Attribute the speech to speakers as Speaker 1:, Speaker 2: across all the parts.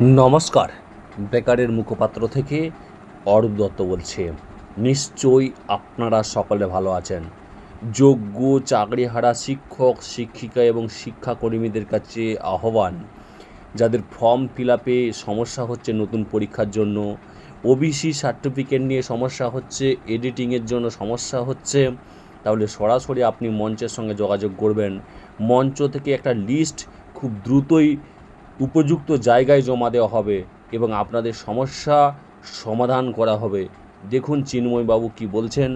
Speaker 1: নমস্কার। বেকারের মুখপাত্র থেকে অরূপ দত্ত বলছে। নিশ্চয়ই আপনারা সকলে ভালো আছেন। যোগ্য চাকরিহারা শিক্ষক, শিক্ষিকা এবং শিক্ষাকর্মীদের কাছে আহ্বান, যাদের ফর্ম ফিল আপে সমস্যা হচ্ছে নতুন পরীক্ষার জন্য ওবিসি সার্টিফিকেট নিয়ে সমস্যা হচ্ছে এডিটিংয়ের জন্য সমস্যা হচ্ছে, তাহলে সরাসরি আপনি মঞ্চের সঙ্গে যোগাযোগ করবেন। মঞ্চ থেকে একটা লিস্ট খুব দ্রুতই উপযুক্ত জায়গায় জমা দেওয়া হবে এবং আপনাদের সমস্যা সমাধান করা হবে। দেখুন চিন্ময়বাবু কি বলছেন।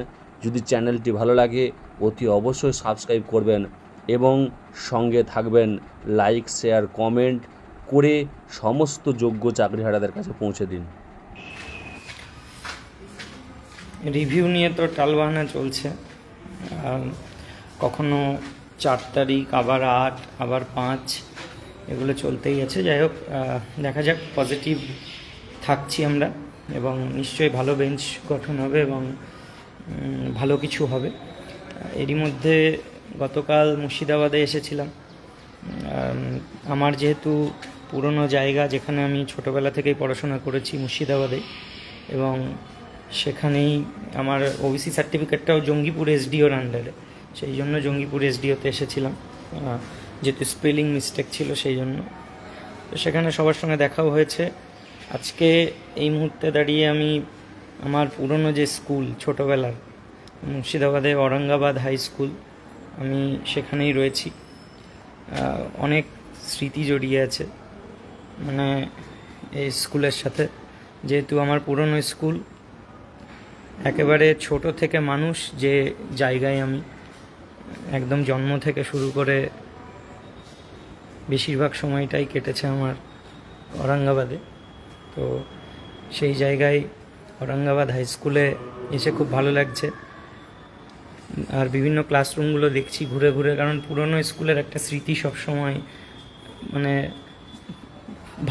Speaker 1: যদি চ্যানেলটি ভালো লাগে, অতি অবশ্যই সাবস্ক্রাইব করবেন এবং সঙ্গে থাকবেন। লাইক, শেয়ার, কমেন্ট করে সমস্ত যোগ্য চাকরিহারাদের কাছে পৌঁছে দিন।
Speaker 2: রিভিউ নিয়ে তো টালবাহানা চলছে। কখনো চার তারিখ, আবার আট, আবার পাঁচ এগুলো চলতেই আছে। যাই হোক দেখা যাক পজিটিভ থাকছি আমরা এবং নিশ্চয়ই ভালো বেঞ্চ গঠন হবে এবং ভালো কিছু হবে। এরই মধ্যে গতকাল মুর্শিদাবাদে এসেছিলাম। আমার যেহেতু পুরনো জায়গা, যেখানে আমি ছোটোবেলা থেকেই পড়াশোনা করেছি মুর্শিদাবাদে এবং সেখানেই আমার ওবিসি সার্টিফিকেটটাও জঙ্গিপুর এসডিওর আন্ডারে সেই জন্য জঙ্গিপুর এসডিওতে এসেছিলাম। যেহেতু স্পেলিং মিস্টেক ছিল সেই জন্য তো সেখানে সবার সঙ্গে দেখাও হয়েছে। আজকে এই মুহূর্তে দাঁড়িয়ে আমি আমার পুরনো যে স্কুল ছোটোবেলার মুর্শিদাবাদে ঔরঙ্গাবাদ হাই স্কুল আমি সেখানেই রয়েছি। অনেক স্মৃতি জড়িয়ে আছে মানে এই স্কুলের সাথে। যেহেতু আমার পুরনো স্কুল একেবারে ছোট থেকে মানুষ যে জায়গায় আমি, একদম জন্ম থেকে শুরু করে বেশিরভাগ সময়টাই কেটেছে আমার ঔরঙ্গাবাদে। তো সেই জায়গায় ঔরঙ্গাবাদ হাই স্কুলে এসে খুব ভালো লাগছে। আর বিভিন্ন ক্লাসরুমগুলো দেখছি ঘুরে ঘুরে, কারণ পুরনো স্কুলের একটা স্মৃতি সবসময় মানে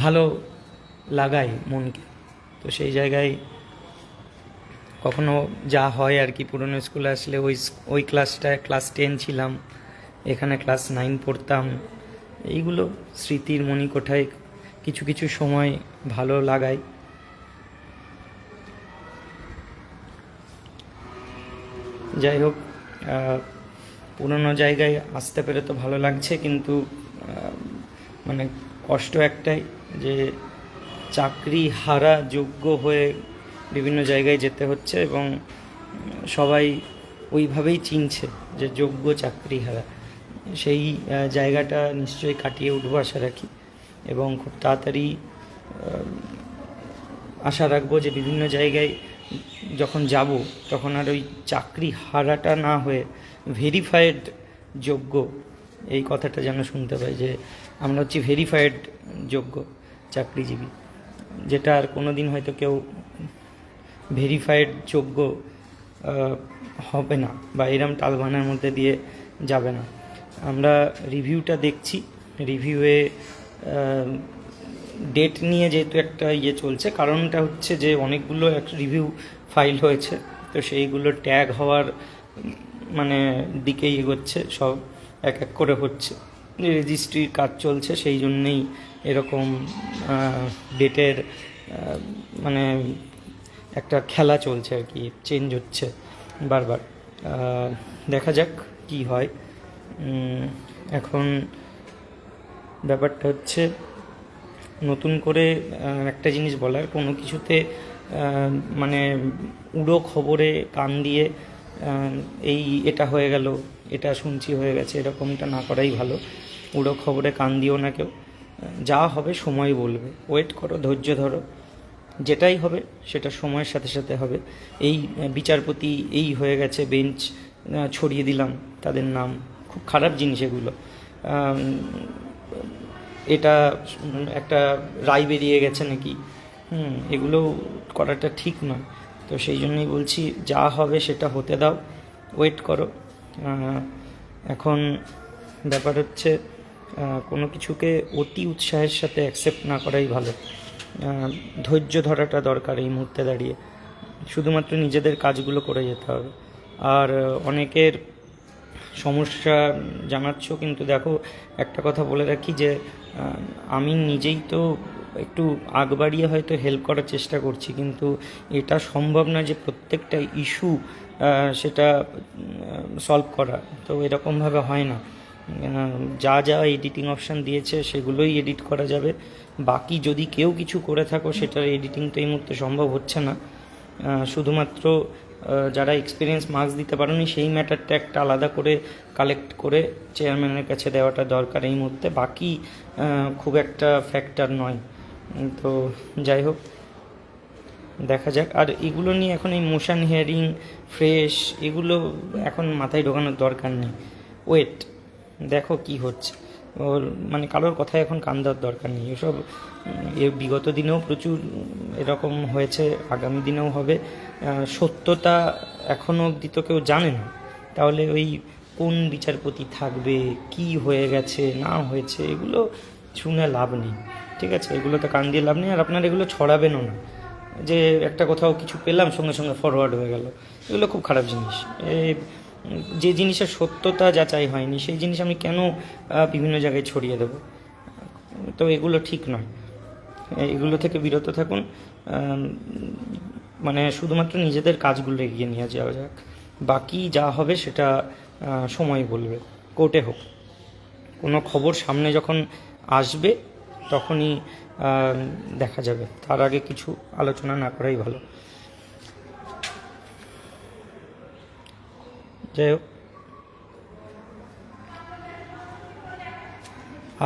Speaker 2: ভালো লাগায় মনকে। তো সেই জায়গায় কখনো যা হয় আর কি পুরনো স্কুলে আসলে ওই ওই ক্লাসটায় ক্লাস টেন ছিলাম, এখানে ক্লাস নাইন পড়তাম। এইগুলো স্মৃতির মণিকোঠায় কিছু কিছু সময় ভালো লাগায়। যাই হোক পুরনো জায়গায় আসতে পেরে তো ভালো লাগছে, কিন্তু মানে কষ্ট একটাই যে চাকরি হারা যোগ্য হয়ে বিভিন্ন জায়গায় যেতে হচ্ছে এবং সবাই ওইভাবেই চিনছে যে যোগ্য চাকরি হারা। সেই জায়গাটা নিশ্চয়ই কাটিয়ে উঠবো, আশা রাখি। এবং খুব তাড়াতাড়ি আশা রাখব যে বিভিন্ন জায়গায় যখন যাব, তখন আর ওই চাকরি হারাটা না হয়ে ভেরিফাইড যোগ্য, এই কথাটা যেন শুনতে পাই যে আমরা হচ্ছি ভেরিফাইড যোগ্য চাকরিজীবী, যেটা আর কোনো দিন হয়তো কেউ ভেরিফাইড যোগ্য হবে না বা এরম টালবানার মধ্যে দিয়ে যাবে না। আমরা রিভিউটা দেখছি। রিভিউয়ে ডেট নিয়ে যেহেতু একটা ইয়ে চলছে, কারণটা হচ্ছে যে অনেকগুলো রিভিউ ফাইল হয়েছে, তো সেইগুলো ট্যাগ হওয়ার মানে দিকেই এগোচ্ছে, সব এক এক করে হচ্ছে। রেজিস্ট্রির কাজ চলছে, সেই জন্যেই এরকম ডেটের মানে একটা খেলা চলছে আর কি, চেঞ্জ হচ্ছে বারবার। দেখা যাক কি হয়। এখন ব্যাপারটা হচ্ছে নতুন করে একটা জিনিস বলার, কোনো কিছুতে মানে উড়ো খবরে কান দিয়ে এই এটা হয়ে গেল, এটা শুনছি হয়ে গেছে, এরকমটা না করাই ভালো। উড়ো খবরে কান দিও না কেউ। যা হবে সময় বলবে। ওয়েট করো, ধৈর্য ধরো। যেটাই হবে, সেটা সময়ের সাথে সাথে হবে। এই বিচারপতি এই হয়ে গেছে, বেঞ্চ ছড়িয়ে দিলাম, তাদের নাম। খুব খারাপ জিনিস এগুলো। এটা একটা রায় বেরিয়ে গেছে নাকি? হুম, এগুলো করাটা ঠিক নয়। তো সেই জন্যই বলছি, যা হবে সেটা হতে দাও। ওয়েট করো। এখন ব্যাপার হচ্ছে কোনো কিছুকে অতি উৎসাহের সাথে অ্যাকসেপ্ট না করাই ভালো। ধৈর্য ধরাটা দরকার এই মুহূর্তে দাঁড়িয়ে। শুধুমাত্র নিজেদের কাজগুলো করে যেতে হবে। আর অনেকের সমস্যা জানাচ্ছ, কিন্তু দেখো, একটা কথা বলে রাখি যে আমি নিজেই তো একটু আগ বাড়িয়ে হয়তো হেল্প করার চেষ্টা করছি, কিন্তু এটা সম্ভব না যে প্রত্যেকটা ইস্যু সেটা সলভ করা। তো এরকমভাবে হয় না। যা যা এডিটিং অপশান দিয়েছে, সেগুলোই এডিট করা যাবে। বাকি যদি কেউ কিছু করে থাকো, সেটার এডিটিং তো এই মুহূর্তে সম্ভব হচ্ছে না। শুধুমাত্র যারা এক্সপিরিয়েন্স মার্কস দিতে পারেনি, সেই ম্যাটারটা একটা আলাদা করে কালেক্ট করে চেয়ারম্যানের কাছে দেওয়াটা দরকার এই মুহূর্তে। বাকি খুব একটা ফ্যাক্টর নয়। তো যাই হোক, দেখা যাক। আর এগুলো নিয়ে এখন এই মোশন হিয়ারিং ফ্রেশ এগুলো এখন মাথায় ঢোকানোর দরকার নেই। ওয়েট দেখো কি হচ্ছে। ওর মানে কারোর কথায় এখন কান দেওয়ার দরকার নেই। এসব এর বিগত দিনেও প্রচুর এরকম হয়েছে, আগামী দিনেও হবে। সত্যতা এখনও অবধি তো কেউ জানে না। তাহলে ওই কোন বিচারপতি থাকবে, কি হয়ে গেছে, না হয়েছে, এগুলো শুনে লাভ নেই। ঠিক আছে? এগুলোতে কান দিয়ে লাভ নেই, আর আপনার এগুলো ছড়াবেনও না। যে একটা কোথাও কিছু পেলাম, সঙ্গে সঙ্গে ফরওয়ার্ড হয়ে গেল। এগুলো খুব খারাপ জিনিস। যে জিনিসের সত্যতা যাচাই হয়নি, সেই জিনিস আমি কেন বিভিন্ন জায়গায় ছড়িয়ে দেবো? তো এগুলো ঠিক নয়। এগুলো থেকে বিরত থাকুন। মানে শুধুমাত্র নিজেদের কাজগুলো এগিয়ে নিয়ে যাওয়া যাক। বাকি যা হবে সেটা সময় বলবে। কোর্টে হোক। কোনো খবর সামনে যখন আসবে, তখনই দেখা যাবে। তার আগে কিছু আলোচনা না করাই ভালো। যাই হোক।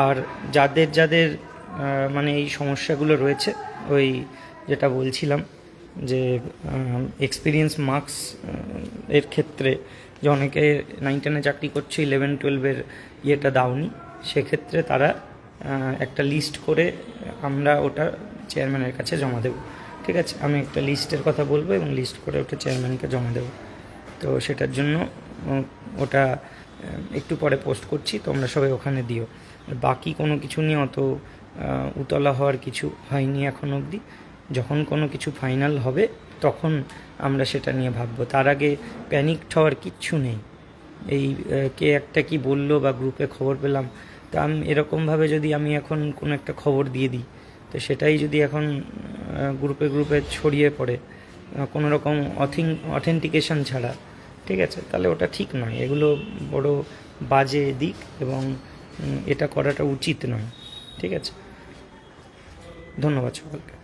Speaker 2: আর যাদের যাদের মানে এই সমস্যাগুলো রয়েছে, ওই যেটা বলছিলাম যে এক্সপিরিয়েন্স মার্কস এর ক্ষেত্রে যে অনেকে নাইন টেনে চাকরি করছে ইলেভেন টুয়েলভের ইয়েটা দাওনি, সেক্ষেত্রে তারা একটা লিস্ট করে আমরা ওটা চেয়ারম্যানের কাছে জমা দেবো। ঠিক আছে? আমি একটা লিস্টের কথা বলব এবং লিস্ট করে ওটা চেয়ারম্যানকে জমা দেবো। তো সেটার জন্য ওটা একটু পরে পোস্ট করছি, তোমরা সবাই ওখানে দিও। বাকি কোনো কিছু নিয়ে অত উতলা হওয়ার কিছু হয়নি এখন অবধি। যখন কোনো কিছু ফাইনাল হবে, তখন আমরা সেটা নিয়ে ভাববো। তার আগে প্যানিক হওয়ার কিচ্ছু নেই। এই কে একটা কি বলল বা গ্রুপে খবর পেলাম, তা আমি এরকমভাবে যদি আমি এখন কোনো একটা খবর দিয়ে দিই, তো সেটাই যদি এখন গ্রুপে গ্রুপে ছড়িয়ে পড়ে, কোনো রকম অথিং অথেন্টিকেশন ছাড়া ঠিক আছে? তাহলে ওটা ঠিক নয়। এগুলো বড় বাজে দিক এবং এটা করাটা উচিত নয়। ঠিক আছে? ধন্যবাদ সকলকে।